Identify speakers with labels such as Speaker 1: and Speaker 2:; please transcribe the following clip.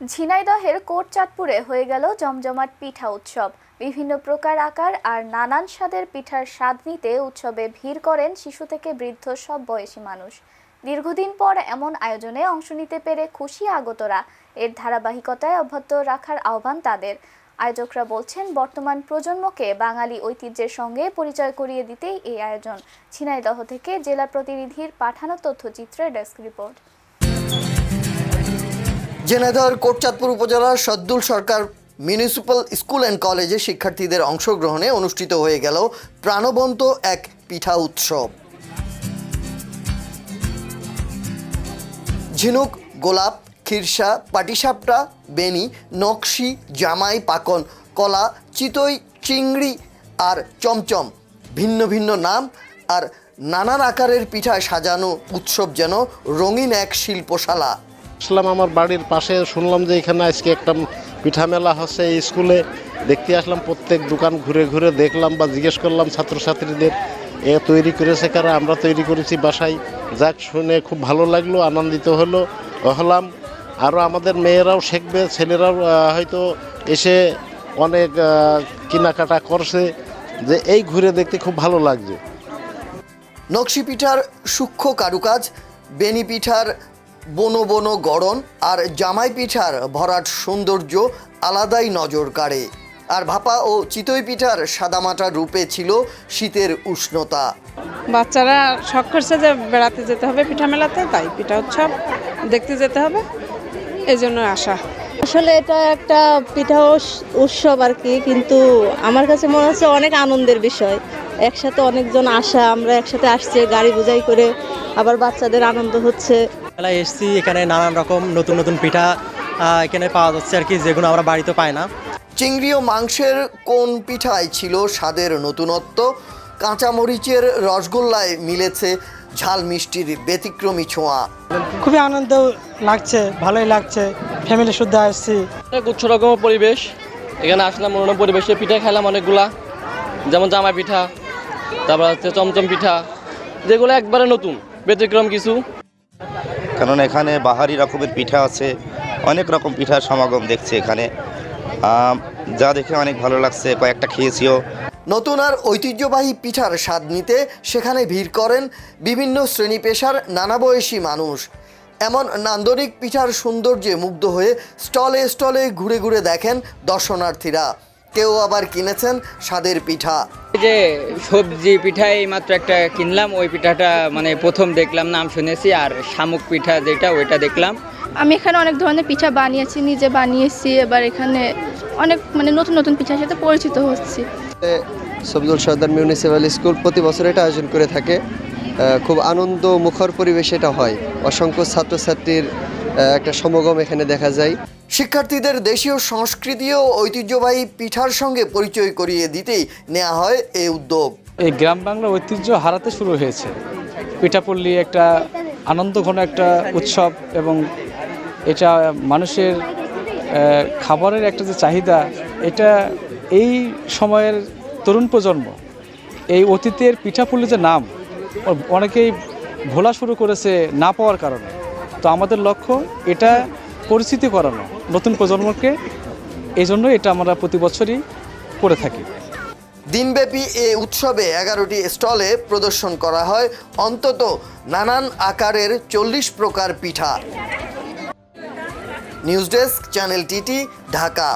Speaker 1: ঝিনাইদহের কোটচাঁদপুরে হয়ে গেল জমজমাট পিঠা উৎসব। বিভিন্ন প্রকার আকার আর নানান স্বাদের পিঠার স্বাদ নিতে উৎসবে ভিড় করেন শিশু থেকে বৃদ্ধ সব বয়সী মানুষ। দীর্ঘদিন পর এমন আয়োজনে অংশ নিতে পেরে খুশি আগতরা। এর ধারাবাহিকতায় অব্যাহত রাখার আহ্বান তাদের। আয়োজকরা বলছেন, বর্তমান প্রজন্মকে বাঙালি ঐতিহ্যের সঙ্গে পরিচয় করিয়ে দিতেই এই আয়োজন। ঝিনাইদহ থেকে জেলা প্রতিনিধির পাঠানো তথ্যচিত্রের ডেস্ক রিপোর্ট।
Speaker 2: ঝিনাইদহের কোটচাঁদপুর উপজেলার Saddul Sarkar municipal school and কলেজে শিক্ষার্থীদের অংশগ্রহণে অনুষ্ঠিত হয়ে গেল প্রাণবন্ত এক পিঠা উৎসব। ঝিনুক, গোলাপ, খিরসা, পাটিসাপটা, বেনি, নকশি, জামাই, পাকন, কলা, চিতই, চিংড়ি আর চমচম ভিন্ন ভিন্ন নাম আর নানান আকারের পিঠায় সাজানো উৎসব যেন রঙিন এক শিল্পশালা।
Speaker 3: আসলাম আমার বাড়ির পাশে, শুনলাম যে এখানে আজকে একটা পিঠা মেলা হচ্ছে এই স্কুলে। দেখতে আসলাম প্রত্যেক দোকান ঘুরে ঘুরে দেখলাম বা জিজ্ঞেস করলাম ছাত্রছাত্রীদের, এ তৈরি করেছে কারা, আমরা তৈরি করেছি বাসায়। যাক, শুনে খুব ভালো লাগল, আনন্দিত হলো, হলাম। আরও আমাদের মেয়েরাও শিখবে, ছেলেরাও হয়তো এসে অনেক কেনাকাটা করছে, যে এই ঘুরে দেখতে খুব ভালো লাগছে।
Speaker 2: নকশি পিঠার সূক্ষ্ম কারুকাজ, বেনি পিঠার বনো বনো গড়ন আর জামাই পিঠার ভরাট সৌন্দর্য আলাদাই নজর কাড়ে। আর ভাপা ও চিতই পিঠার সাদামাটা রূপে ছিল শীতের উষ্ণতা।
Speaker 4: বাচ্চারা শখ করছে যে বেড়াতে যেতে হবে পিঠা মেলাতে তাই পিঠা উৎসব দেখতে যেতে হবে। এই জন্য আসা।
Speaker 5: আসলে এটা একটা পিঠা উৎসব আর কি কিন্তু আমার কাছে মনে হচ্ছে অনেক আনন্দের বিষয়। একসাথে অনেকজন আসা আমরা একসাথে আসছি গাড়ি বোঝাই করে আবার বাচ্চাদের আনন্দ হচ্ছে।
Speaker 6: মেলায় এসছি এখানে নানান রকম নতুন নতুন পিঠা আহ, এখানে পাওয়া যাচ্ছে আর কি যেগুলো আমরা বাড়িতে পাই না।
Speaker 2: চিংড়ি ও মাংসের কোন পিঠায় ছিল স্বাদের নতুনত্ব? কাঁচামরিচের রসগোল্লায় মিলেছে ঝাল মিষ্টির ব্যতিক্রমী ছোঁয়া।
Speaker 7: খুবই আনন্দ লাগছে ভালোই লাগছে ফ্যামিলি শুদ্ধ আসছি।
Speaker 8: উচ্চ রকমের পরিবেশ। এখানে আসলাম অন্য পরিবেশে পিঠা খেলাম অনেকগুলা। যেমন জামা পিঠা তারপর হচ্ছে চমচম পিঠা যেগুলো একবারে নতুন ব্যতিক্রম কিছু।
Speaker 9: কারণ এখানে বাহারি রকমের পিঠা আছে, অনেক রকম পিঠার সমাগম দেখছি এখানে। যা দেখে অনেক ভালো লাগছে, কয়েকটা খেয়েছিও।
Speaker 2: নতুন আর ঐতিহ্যবাহী পিঠার স্বাদ নিতে সেখানে ভিড় করেন বিভিন্ন শ্রেণি পেশার নানা বয়সী মানুষ। এমন নান্দনিক পিঠার সৌন্দর্যে মুগ্ধ হয়ে স্টলে স্টলে ঘুরে ঘুরে দেখেন দর্শনার্থীরা। কেউ আবার কিনেছেন স্বাদের পিঠা?
Speaker 10: যে সবজি পিঠা এই মাত্র একটা কিনলাম ওই পিঠাটা মানে প্রথম দেখলাম নাম শুনেছি আর শামুক পিঠা যেটা ওইটা দেখলাম।
Speaker 11: আমি এখানে অনেক ধরনের পিঠা বানিয়েছি নিজে বানিয়েছি এবার এখানে অনেক মানে নতুন নতুন পিঠার সাথে পরিচিত হচ্ছি।
Speaker 12: সবদুল সর্দার মিউনিসিপ্যাল স্কুল প্রতি বছর এটা আয়োজন করে থাকে। খুব আনন্দ মুখর পরিবেশ এটা হয়। অসংখ্য ছাত্রছাত্রীর একটা সমাগম এখানে দেখা যায়।
Speaker 2: শিক্ষার্থীদের দেশীয় সংস্কৃতি ও ঐতিহ্যবাহী পিঠার সঙ্গে পরিচয় করিয়ে দিতেই নেওয়া হয় এই উদ্যোগ।
Speaker 7: এই গ্রাম বাংলার ঐতিহ্য হারাতে শুরু হয়েছে। পিঠাপল্লী একটা আনন্দঘন একটা উৎসব এবং এটা মানুষের খাবারের একটা যে চাহিদা, এটা এই সময়ের তরুণ প্রজন্ম, এই অতীতের পিঠাপুলি যে নাম, অনেকেই ভোলা শুরু করেছে না পাওয়ার কারণে। তো আমাদের লক্ষ্য এটা পরিচিতি করানো নতুন প্রজন্মকে এই জন্য এটা আমরা প্রতি বছরই করে থাকি।
Speaker 2: দিনব্যাপী এ উৎসবে এগারোটি স্টলে প্রদর্শন করা হয়, অন্তত নানান আকারের চল্লিশ প্রকার পিঠা। News desk, channel T T, Dhaka.